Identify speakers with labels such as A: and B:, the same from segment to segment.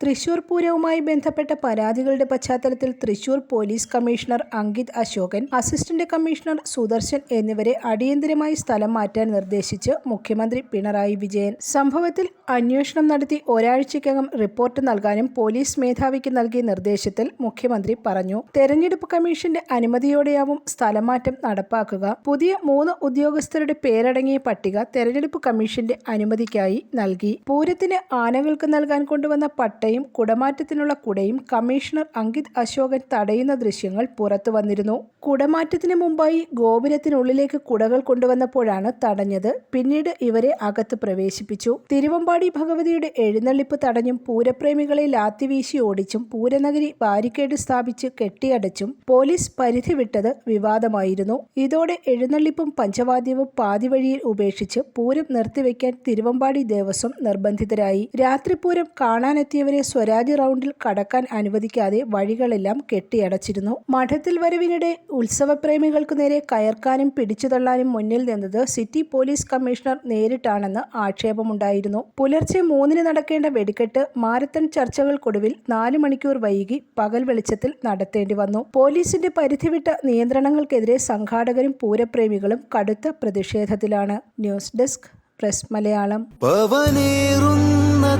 A: തൃശൂർ പൂരവുമായി ബന്ധപ്പെട്ട പരാതികളുടെ പശ്ചാത്തലത്തിൽ Thrissur police commissioner Ankit Ashokan assistant commissioner Sudarshan എന്നിവരെ അടിയന്തരമായി സ്ഥലം മാറ്റാൻ നിർദ്ദേശിച്ച് മുഖ്യമന്ത്രി പിണറായി വിജയൻ. സംഭവത്തിൽ അന്വേഷണം നടത്തി ഒരാഴ്ചയ്ക്കകം റിപ്പോർട്ട് നൽകാനും പോലീസ് മേധാവിക്ക് നൽകിയ നിർദ്ദേശത്തിൽ മുഖ്യമന്ത്രി പറഞ്ഞു. തെരഞ്ഞെടുപ്പ് കമ്മീഷന്റെ അനുമതിയോടെയാവും സ്ഥലമാറ്റം നടപ്പാക്കുക. പുതിയ മൂന്ന് ഉദ്യോഗസ്ഥരുടെ പേരടങ്ങിയ പട്ടിക തെരഞ്ഞെടുപ്പ് കമ്മീഷന്റെ അനുമതിക്കായി നൽകി. പൂരത്തിന് ആനകൾക്ക് നൽകാൻ കൊണ്ടുവന്ന പട്ടയും കുടമാറ്റത്തിനുള്ള കുടയും കമ്മീഷണർ അങ്കിത് അശോകൻ തടയുന്ന ദൃശ്യങ്ങൾ പുറത്തു വന്നിരുന്നു. കുടമാറ്റത്തിന് മുമ്പായി ഗോപുരത്തിനുള്ളിലേക്ക് കുടകൾ കൊണ്ടുവന്നപ്പോഴാണ് തടഞ്ഞത്. പിന്നീട് ഇവരെ അകത്ത് പ്രവേശിപ്പിച്ചു. തിരുവമ്പാടി ഭഗവതിയുടെ എഴുന്നള്ളിപ്പ് തടഞ്ഞും പൂരപ്രേമികളെ ലാത്തിവീശി ഓടിച്ചും പൂരനഗരി ബാരിക്കേഡ് സ്ഥാപിച്ച് കെട്ടിയടച്ചും പോലീസ് പരിധി വിട്ടത് വിവാദമായിരുന്നു. ഇതോടെ എഴുന്നള്ളിപ്പും പഞ്ചവാദ്യവും പാതിവഴിയിൽ ഉപേക്ഷിച്ച് പൂരം നിർത്തിവെക്കാൻ തിരുവമ്പാടി ദേവസ്വം നിർബന്ധിതരായി. രാത്രിപൂരം കാണാനെത്തിയവരെ സ്വരാജ് റൗണ്ടിൽ കടക്കാൻ അനുവദിക്കാതെ വഴികളെല്ലാം കെട്ടിയടച്ചിരുന്നു. മഠത്തിൽ വരവിനിടെ ഉത്സവപ്രേമികൾക്കു നേരെ കയർക്കാനും പിടിച്ചുതള്ളാനും മുന്നിൽ നിന്നത് സിറ്റി പോലീസ് കമ്മീഷണർ നേരിട്ടാണെന്ന് ആക്ഷേപമുണ്ടായിരുന്നു. പുലർച്ചെ മൂന്നിന് നടക്കേണ്ട വെടിക്കെട്ട് മാരത്തൺ ചർച്ചകൾക്കൊടുവിൽ നാല് മണിക്കൂർ വൈകി പകൽ വെളിച്ചത്തിൽ നടത്തേണ്ടി വന്നു. പോലീസിന്റെ പരിധിവിട്ട നിയന്ത്രണങ്ങൾക്കെതിരെ സംഘാടകരും പൂരപ്രേമികളും കടുത്ത പ്രതിഷേധത്തിലാണ്. News desk press
B: Malayalam.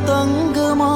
B: തങ്കമാണു